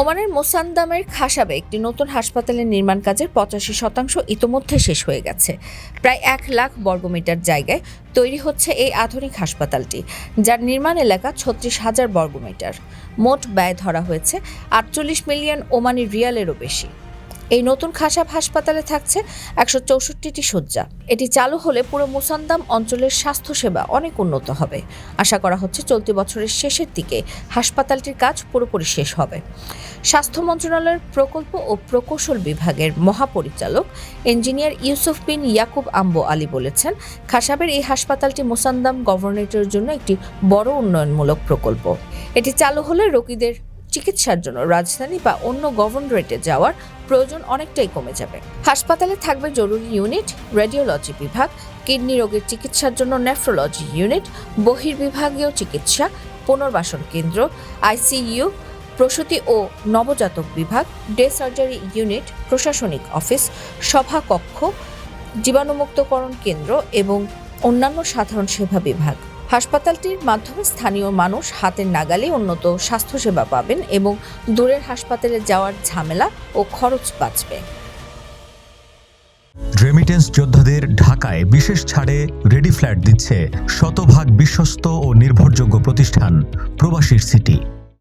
ওমানের মোসান্দামের খাসাবে একটি নতুন হাসপাতালের নির্মাণ কাজের পঁচাশি শতাংশ ইতোমধ্যে শেষ হয়ে গেছে। প্রায় এক লাখ বর্গমিটার জায়গায় তৈরি হচ্ছে এই আধুনিক হাসপাতালটি, যার নির্মাণ এলাকা ছত্রিশ হাজার বর্গমিটার। মোট ব্যয় ধরা হয়েছে আটচল্লিশ মিলিয়ন ওমানি রিয়ালেরও বেশি। এই নতুন খাসাব হাসপাতালে থাকছে একশো চৌষট্টিটি শয্যা। এটি চালু হলে পুরো মুসান্দাম অঞ্চলের স্বাস্থ্যসেবা অনেক উন্নত হবে। আশা করা হচ্ছে চলতি বছরের শেষের দিকে হাসপাতালটির কাজ পুরোপুরি শেষ হবে। স্বাস্থ্য মন্ত্রণালয়ের প্রকল্প ও প্রকৌশল বিভাগের মহাপরিচালক engineer Yusuf bin Yakub Ambo Ali বলেছেন, খাসাবের এই হাসপাতালটি মুসান্দাম গভর্নরেটের জন্য একটি বড় উন্নয়নমূলক প্রকল্প। এটি চালু হলে রোগীদের চিকিৎসার জন্য রাজধানী বা অন্য গভর্নরেটে যাওয়ার প্রয়োজন অনেকটাই কমে যাবে। হাসপাতালে থাকবে জরুরি ইউনিট, রেডিওলজি বিভাগ, কিডনি রোগের চিকিৎসার জন্য নেফ্রোলজি ইউনিট, বহির্বিভাগীয় চিকিৎসা, পুনর্বাসন কেন্দ্র, আইসিইউ, প্রসূতি ও নবজাতক বিভাগ, ডে সার্জারি ইউনিট, প্রশাসনিক অফিস, সভা কক্ষ, জীবাণুমুক্তকরণ কেন্দ্র এবং অন্যান্য সাধারণ সেবা বিভাগ। হাসপাতালটির মাধ্যমে স্থানীয় মানুষ হাতের নাগালে উন্নত স্বাস্থ্যসেবা পাবেন এবং দূরের হাসপাতালে যাওয়ার ঝামেলা ও খরচ বাঁচবে। রেমিটেন্স যোদ্ধাদের ঢাকায় বিশেষ ছাড়ে রেডি ফ্ল্যাট দিচ্ছে শতভাগ বিশ্বস্ত ও নির্ভরযোগ্য প্রতিষ্ঠান প্রবাসীর সিটি।